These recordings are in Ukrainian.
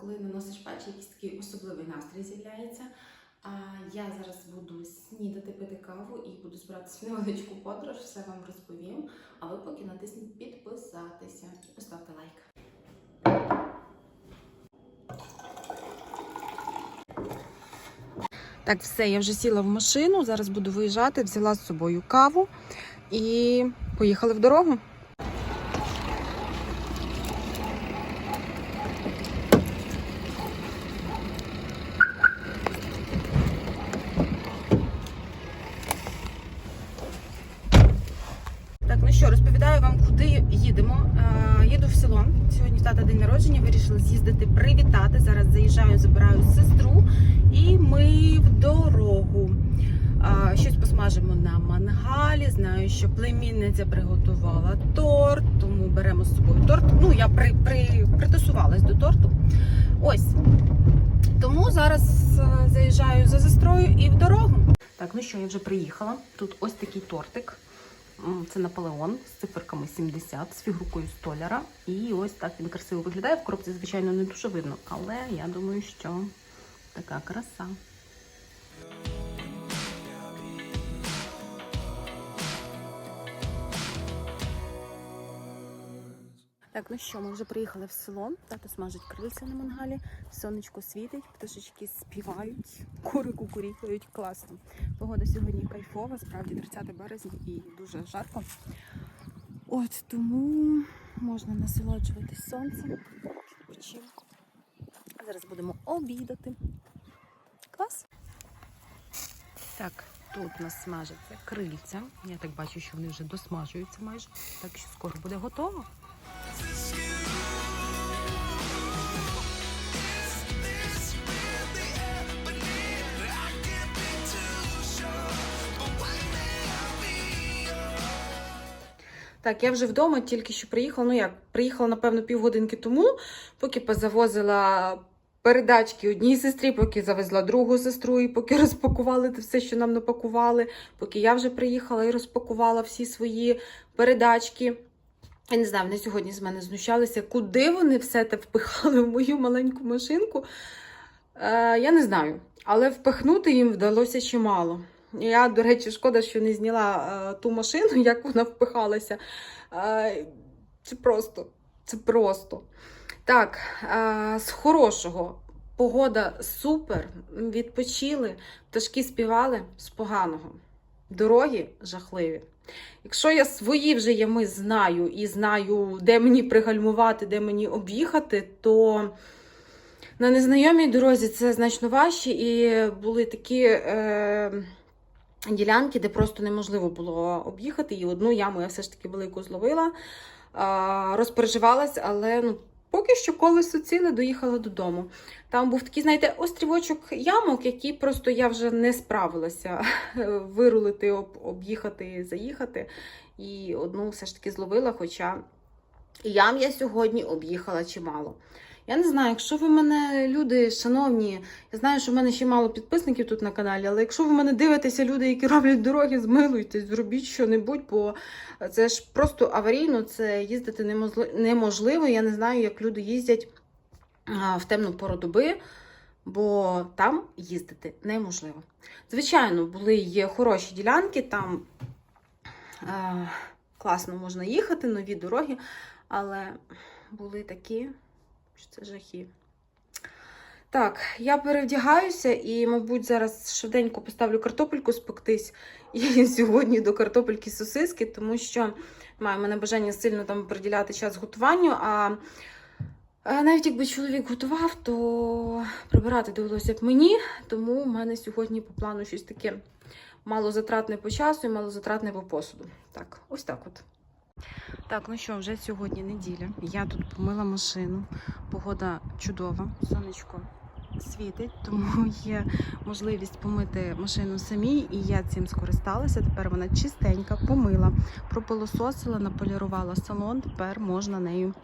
Коли наносиш патчі, якийсь такий особливий настрій з'являється. А я зараз буду снідати, пити каву і буду збиратися в невеличку подорож, все вам розповім. А ви поки натисніть підписатися і поставте лайк. Так, все, я вже сіла в машину, зараз буду виїжджати, взяла з собою каву і поїхали в дорогу. Так, ну розповідаю вам, куди їдемо. Е, їду в село. Сьогодні тата день народження. Вирішила з'їздити привітати. Зараз заїжджаю, забираю сестру, і ми в дорогу. Е, щось посмажимо на мангалі. Знаю, що племінниця приготувала торт, тому беремо з собою торт. Ну, я при, при, притасувалась до торту. Ось. Тому зараз е, заїжджаю за сестрою і в дорогу. Так, ну що, я вже приїхала. Тут ось такий тортик. Це Наполеон з циферками 70, з фігуркою столяра. І ось так він красиво виглядає. В коробці, звичайно, не дуже видно, але я думаю, що така краса. Так, ну що, ми вже приїхали в село. Тато смажить крильця на мангалі, сонечко світить, пташечки співають, кури кукурікають. Класно. Погода сьогодні кайфова, справді 30 березня і дуже жарко. От тому можна насолоджуватись сонцем, відпочинку. Зараз будемо обідати. Клас. Так, тут у нас смажаться крильця. Я так бачу, що вони вже досмажуються майже. Так що скоро буде готово. Так, я вже вдома тільки що приїхала. Ну як, приїхала, напевно, півгодинки тому, поки позавозила передачки одній сестрі, поки завезла другу сестру, і поки розпакували все, що нам напакували, поки я вже приїхала і розпакувала всі свої передачки. Я не знаю, вони сьогодні з мене знущалися, куди вони все те впихали в мою маленьку машинку. Е, я не знаю, але впихнути їм вдалося чимало. Я, до речі, шкода, що не зняла е, ту машину, як вона впихалася. Е, це просто, це просто. Так, е, з хорошого. Погода супер, відпочили, пташки співали з поганого. Дороги жахливі. Якщо я свої вже ями знаю і знаю, де мені пригальмувати, де мені об'їхати, то на незнайомій дорозі це значно важче. І були такі е, ділянки, де просто неможливо було об'їхати. І одну яму я все ж таки велику зловила, е, розпереживалась, але ну, поки що колесо ціле доїхала додому. Там був такий, знаєте, острівочок ямок, який просто я вже не справилася вирулити, об, об'їхати, заїхати. І одну все ж таки зловила, хоча ям я сьогодні об'їхала чимало. Я не знаю, якщо ви мене, люди, шановні, я знаю, що в мене ще мало підписників тут на каналі, але якщо ви мене дивитеся, люди, які роблять дороги, змилуйтесь, зробіть що-небудь, бо це ж просто аварійно, це їздити неможливо. Я не знаю, як люди їздять в темну пору доби, бо там їздити неможливо. Звичайно, були є хороші ділянки, там е, класно можна їхати, нові дороги, але були такі, що це жахи. Так, я перевдягаюся і, мабуть, зараз швиденько поставлю картопельку спектись. І сьогодні до картопельки сосиски, тому що маю мене бажання сильно там приділяти час готуванню. А а навіть якби чоловік готував, то прибирати довелося б мені. Тому в мене сьогодні по плану щось таке малозатратне по часу і малозатратне по посуду. Так, ось так от. Так, ну що, вже сьогодні неділя. Я тут помила машину. Погода чудова, сонечко світить, тому є можливість помити машину самій, і я цим скористалася. Тепер вона чистенька, помила, пропилососила, наполірувала салон. Тепер можна нею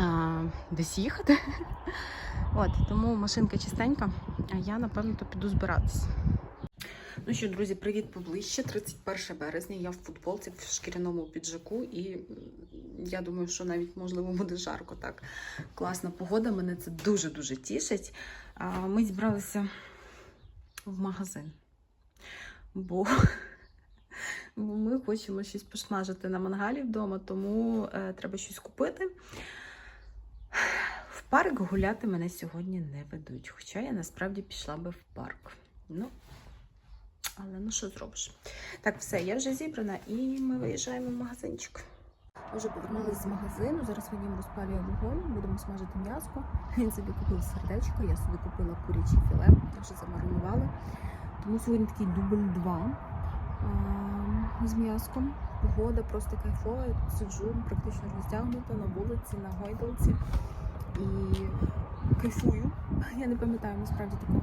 а, десь їхати. От, тому машинка чистенька, а я, напевно, то піду збиратись. Ну що, друзі, привіт поближче. 31 березня. Я в футболці в шкіряному піджаку, і я думаю, що навіть можливо буде жарко. Так класна погода. Мене це дуже дуже тішить. Ми зібралися в магазин, бо, ми хочемо щось посмажити на мангалі вдома, тому е, треба щось купити. В парк гуляти мене сьогодні не ведуть. Хоча я насправді пішла би в парк. Ну, але ну що зробиш? Так, все, я вже зібрана і ми виїжджаємо в магазинчик. Вже повернулися з магазину. Зараз Вадим розпалює вогонь, будемо смажити м'яско. Він собі купив сердечко, я собі купила куряче філе, вже замаринували. Тому сьогодні такий дубль 2 з м'яском. Погода просто кайфова. Я тут сиджу, практично роздягнута на вулиці, на гойдалці і кайфую. Я не пам'ятаю насправді такого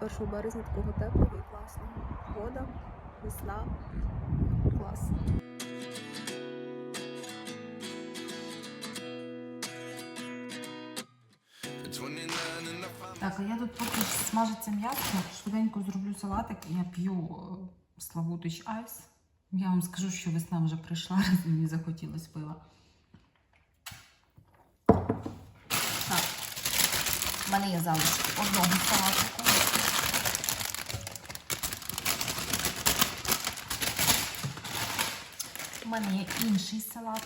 30-31 березня, такого теплого і класного. Погода, весна, клас. At 29 and I found Так, а я тут поки смажиться м'ясо, швиденько зроблю салатик. Я п'ю е, Славутич Айс. Я вам скажу, що весна вже прийшла, раз мені захотілося пива. Так, в мене є залишки одного салатику. У мене є інший салат.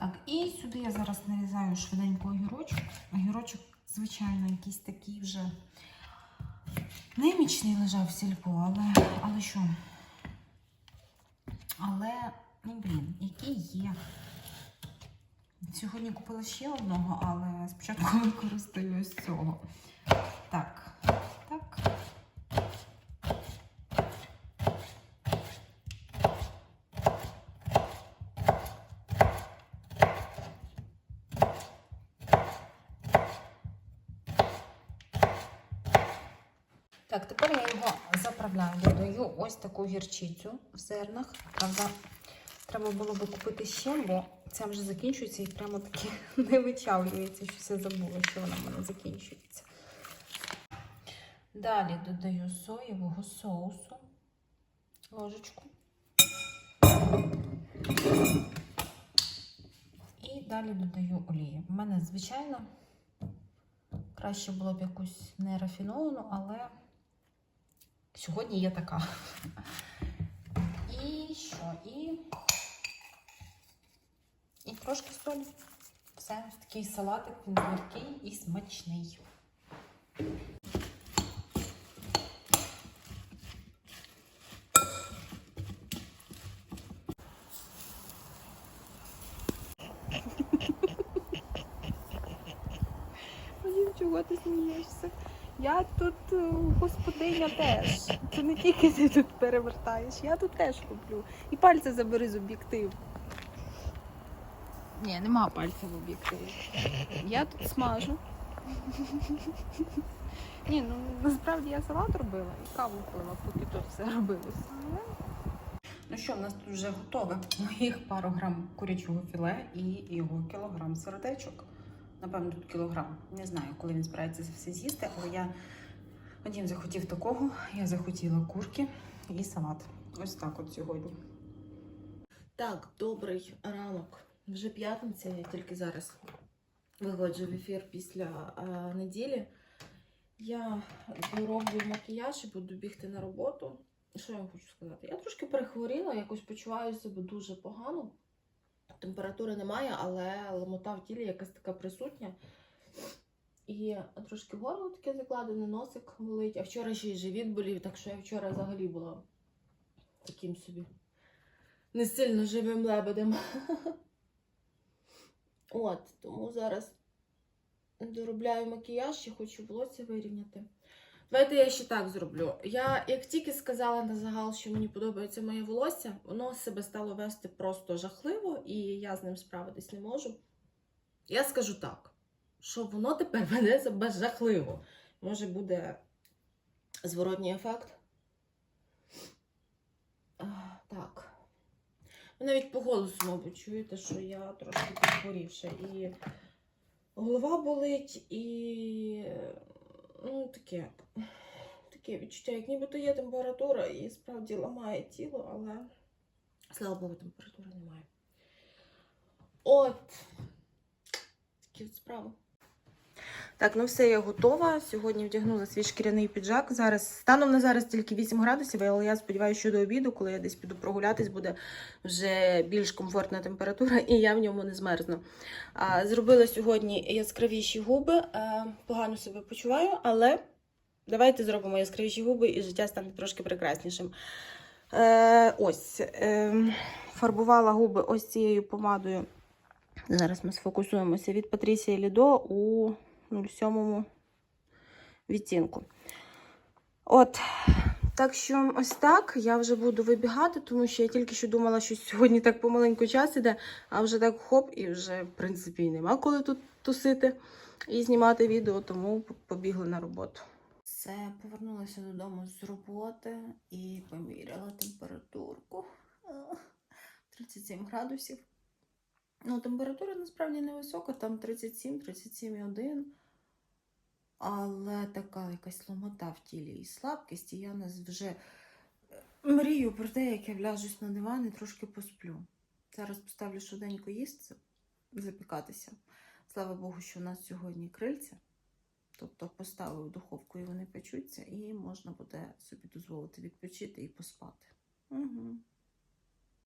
Так, і сюди я зараз нарізаю швиденько огірочок. Огірочок, звичайно, якийсь такий вже немічний лежав в сільпо, але, але що? Але, ну блін, який є. Сьогодні купила ще одного, але спочатку використаю ось цього. Так. Так, тепер я його заправляю. Додаю ось таку гірчицю в зернах. Правда, треба було би купити ще, бо це вже закінчується і прямо таки не вичавлюється, що все забула, що вона в мене закінчується. Далі додаю соєвого соусу, ложечку. І далі додаю олію. У мене, звичайно, краще було б якусь нерафіновану, але сьогодні є така. І що? І, і трошки солі. Все, такий салатик, він легкий і смачний. Чого ти смієшся? Я тут е, господиня теж. Це не тільки ти тут перевертаєш, я тут теж куплю. І пальця забери з об'єктиву. Ні, нема пальця в об'єктиві. Я тут смажу. Ні, ну насправді я салат робила і каву пила, поки тут все робилося. Ну що, в нас тут вже готове. Моїх пару грам курячого філе і його кілограм сердечок. Напевно, тут кілограм. Не знаю, коли він збирається це все з'їсти, але я Вадим захотів такого, я захотіла курки і салат. Ось так от сьогодні. Так, добрий ранок. Вже п'ятниця, я тільки зараз виходжу в ефір після а, неділі. Я дороблю макіяж і буду бігти на роботу. Що я вам хочу сказати? Я трошки перехворіла, якось почуваю себе дуже погано. Температури немає, але ломота в тілі якась така присутня. І трошки горло таке закладене, носик болить. А вчора ще й живіт болів, так що я вчора взагалі була таким собі не сильно живим лебедем. От, тому зараз доробляю макіяж, ще хочу волосся вирівняти. Давайте я ще так зроблю. Я як тільки сказала на загал, що мені подобається моє волосся, воно себе стало вести просто жахливо, і я з ним справитись не можу. Я скажу так, що воно тепер веде себе жахливо. Може буде зворотній ефект. А, так. Ви навіть по голосу, мабуть, чуєте, що я трошки підхворівша. І голова болить, і ну, таке, таке відчуття, як нібито є температура, і справді ламає тіло, але слава Богу, температури немає. От. Такі от справи. Так, ну все, я готова. Сьогодні вдягнула свій шкіряний піджак. Зараз станом на зараз тільки 8 градусів, але я сподіваюся, що до обіду, коли я десь піду прогулятись, буде вже більш комфортна температура, і я в ньому не змерзну. Зробила сьогодні яскравіші губи. А, погано себе почуваю, але давайте зробимо яскравіші губи, і життя стане трошки прекраснішим. Е, ось е, фарбувала губи ось цією помадою. Зараз ми сфокусуємося від Патрісія Лідо у 07 відтінку. От, так що ось так. Я вже буду вибігати, тому що я тільки що думала, що сьогодні так помаленьку час іде, а вже так хоп, і вже, в принципі, нема коли тут тусити і знімати відео, тому побігли на роботу. Все, повернулася додому з роботи і поміряла температурку. 37 градусів. Ну, температура насправді невисока, там 37, 37,1. Але така якась ломота в тілі і слабкість, і я нас вже е, мрію про те, як я вляжусь на диван і трошки посплю. Зараз поставлю швиденько їсти, запікатися. Слава Богу, що у нас сьогодні крильця. Тобто поставив духовку і вони печуться, і можна буде собі дозволити відпочити і поспати. Угу.